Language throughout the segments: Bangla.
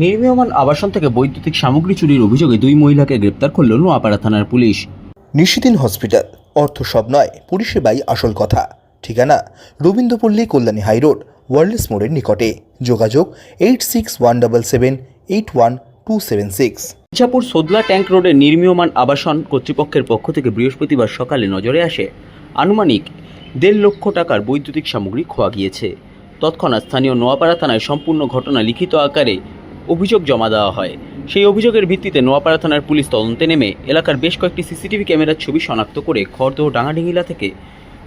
নির্মীয়মান আবাসন থেকে বৈদ্যুতিক সামগ্রী চুরির অভিযোগে দুই মহিলাকে গ্রেপ্তার করল নোয়াপাড়া থানার পুলিশ। নিশিদিন হসপিটাল। অর্থ সব নয় পরিষেবাই আসল কথা। ঠিকানা রবীন্দ্রপল্লী কল্যাণী হাইরোড ওয়ার্ল্ডস মোড়ের নিকটে। যোগাযোগ eight six one double seven eight one two seven six Ichhapur Sodla tank রোডের নির্মীয়মান আবাসন কর্তৃপক্ষের পক্ষ থেকে বৃহস্পতিবার সকালে নজরে আসে। আনুমানিক দেড় লক্ষ টাকার বৈদ্যুতিক সামগ্রী খোয়া গিয়েছে। তৎক্ষণাৎ স্থানীয় নোয়াপাড়া থানায় সম্পূর্ণ ঘটনা লিখিত আকারে অভিযোগ জমা দেওয়া হয়। সেই অভিযোগের ভিত্তিতে নোয়াপাড়া থানার পুলিশ তদন্তে নেমে এলাকার বেশ কয়েকটি সিসিটিভি ক্যামেরার ছবি শনাক্ত করে খড়দহ ডাঙাডিঙ্গিলা থেকে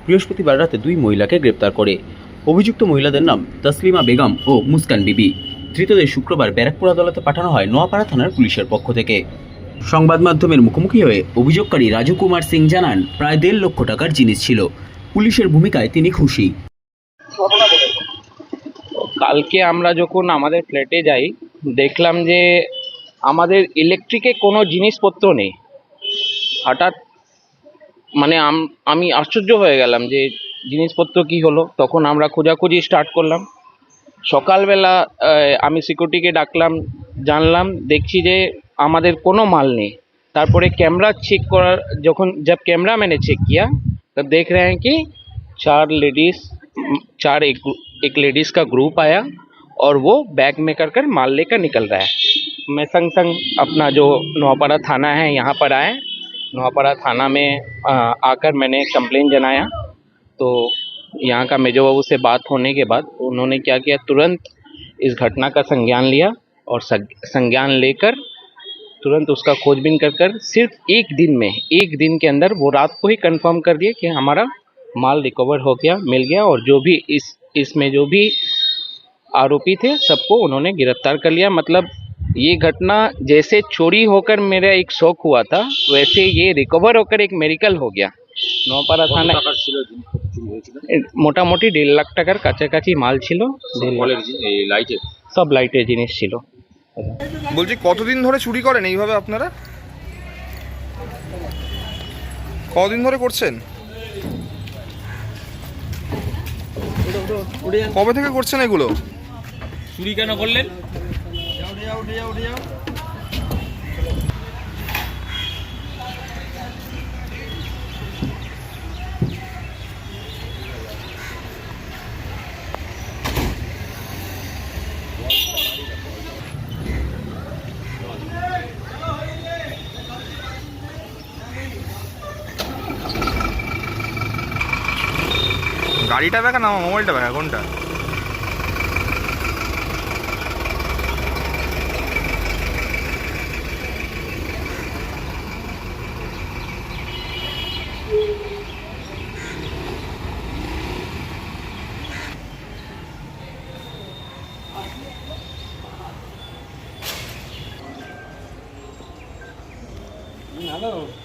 বৃহস্পতিবার রাতে দুই মহিলাকে গ্রেপ্তার করে। অভিযুক্ত মহিলাদের নাম তসলিমা বেগম ও মুস্কান বিবি। ধৃতদের শুক্রবার ব্যারাকপুর আদালতে পাঠানো হয় নোয়াপাড়া থানার পুলিশের পক্ষ থেকে। সংবাদ মাধ্যমের মুখোমুখি হয়ে অভিযোগকারী রাজু কুমার সিং জানান প্রায় দেড় লক্ষ টাকার জিনিস ছিল। পুলিশের ভূমিকায় তিনি খুশি। কালকে আমরা যখন আমাদের ফ্ল্যাটে যাই দেখলাম যে আমাদের ইলেকট্রিকে কোনো জিনিসপত্র নেই হঠাৎ মানে আম- আমি আশ্চর্য হয়ে গেলাম যে জিনিসপত্র কি হলো তখন আমরা খোঁজাখুঁজি স্টার্ট করলাম সকালবেলা আহ, আমি সিকিউরিটিকে ডাকলাম জানলাম দেখছি যে আমাদের কোনো মাল নেই তারপরে कैमरा चेक করার যখন जब कैमरा मैंने चेक किया तब देख रहे हैं कि चार लेडीज चार एक एक लेडीज का ग्रुप आया और वो बैग में कर कर माल लेकर निकल रहा है। मैं संग संग अपना जो नौपाड़ा थाना है, यहाँ पर आए नौपाड़ा थाना में आकर मैंने कंप्लेन जनाया। तो यहाँ का मेजो बाबू से बात होने के बाद उन्होंने क्या किया, तुरंत इस घटना का संज्ञान लिया और संज्ञान लेकर तुरंत उसका खोजबीन कर कर सिर्फ़ एक दिन में, एक दिन के अंदर वो रात को ही कंफर्म कर दिया कि हमारा माल रिकवर हो गया, मिल गया और जो भी इस, इसमें जो भी आरोपी थे सबको उन्होंने गिरफ्तार कर लिया मतलब ये घटना जैसे चोरी होकर मेरा एक शौक हुआ था वैसे ये रिकवर होकर एक मेडिकल हो गया নপাড়া থানায় এ- মোটামুটি দেড় লাখ টাকার কাছাকাছি মাল ছিল দেড় লাখ। সব লাইটের জিনিস ছিল বলছি কতদিন ধরে চুরি করেন এইভাবে আপনারা কতদিন ধরে করছেন কবে থেকে করছেন এগুলো চুরি কেন করলেন? গাড়িটা দেখা না মোবাইলটা দেখা কোনটা? Hello.